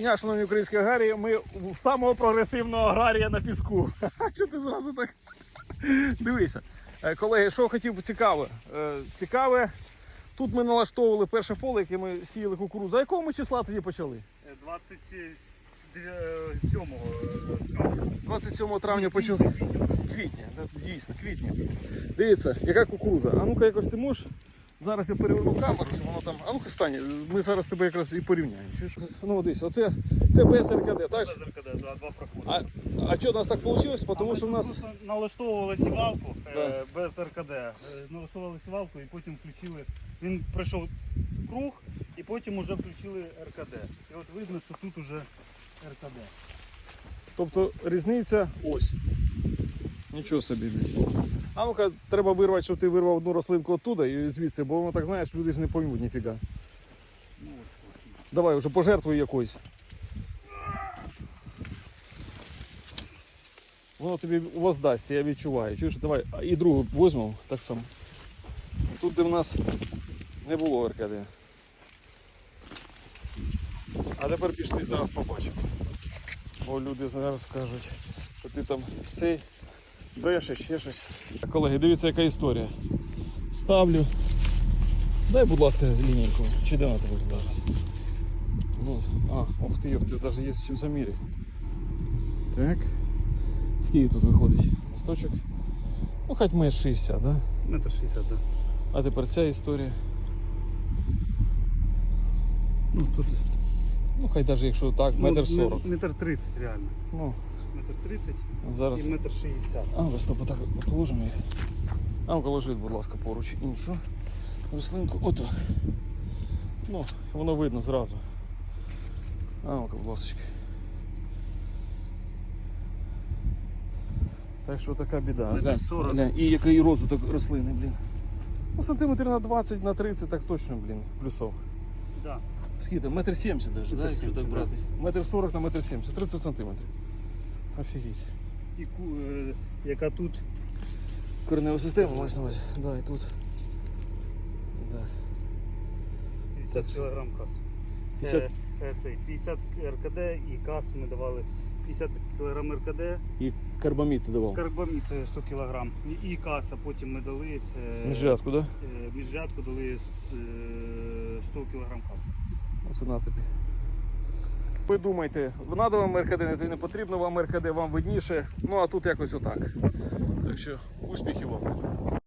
Дня, шановні українські аграрії, ми у самого прогресивного аграрія на піску. Що ти зразу так? Дивися. Е, Колеги, що хотів би цікаве? Е, Цікаве. Тут ми налаштовували перше поле, яке ми сіяли кукурудзу. А якого ми числа тоді почали? 27 травня. 27 травня почали. Квітня, дійсно, квітня. Дивіться, яка кукурудза. А ну-ка якось ти можеш. Зараз я переверну камеру, щоб воно там. А ну-ка стань, ми зараз тебе якраз і порівняємо. Чуєш? Ну дивись, оце це без РКД, так? ЗРКД, да, два проходи. А, а що у нас так вийшло? Тому що в нас. Просто налаштовували сівалку е, Да. без РКД. Е, Налаштовували сівалку і потім включили. Він пройшов круг і потім вже включили РКД. І от видно, що тут уже РКД. Тобто різниця ось. Нічого собі. А ну-ка, треба вирвати, щоб ти вирвав одну рослинку оттуда і звідси, бо воно так знаєш, люди ж не поймуть ніфіга. Давай вже пожертвуй якоюсь. Воно тобі воздасться, я відчуваю. Чуєш, давай і другу візьмемо так само. Тут де в нас не було РКД. А тепер пішли, зараз побачимо. Бо люди зараз скажуть, що ти там в цей брешеш, ще щось. Колеги, дивіться, яка історія. Ставлю. Дай, будь ласка, лінійку. Чи де вона тебе зараз? Ну, а, ух ти, ёп, тут даже є з чим заміряти. Так. Скільки тут виходить? Листочок? Ну, хоч метр 60, да? Метр 60, так. А тепер ця історія. Ну, тут Ну, хай навіть якщо так, метр 40. Метр 30 реально. Ну, Метр 30 зараз. і метр 60. А, стоп, отак от положимо її. А ложіть, будь ласка, поруч іншу рослинку. Отак. Ну, воно видно зразу. А будь ласка. Так що така біда. Метр Глянь, 40. глянь, і який розвиток рослини, блін. Ну, сантиметрів на 20, на 30, так точно, блін, плюсов. Да. Скільки? там? Метр 70 даже, да, якщо так брати. Метр 40 на метр 70, 30 сантиметрів. Офігеть. І ку- е, яка тут Коренева система мається на увазі. Да, і тут. Да. 50 кг кас. 50? Е, е, цей, 50 РКД і кас ми давали 50 кг РКД, І карбамід ти давав. карбамід е, 100 кг і, каса потім ми дали е, Міжрядку, да? е, міжрядку дали е, 100 кг касу. Оце на тобі. Ви думаєте, надо вам РКД, не потрібно вам РКД, вам видніше. Ну а тут якось отак. Так що успіхів вам.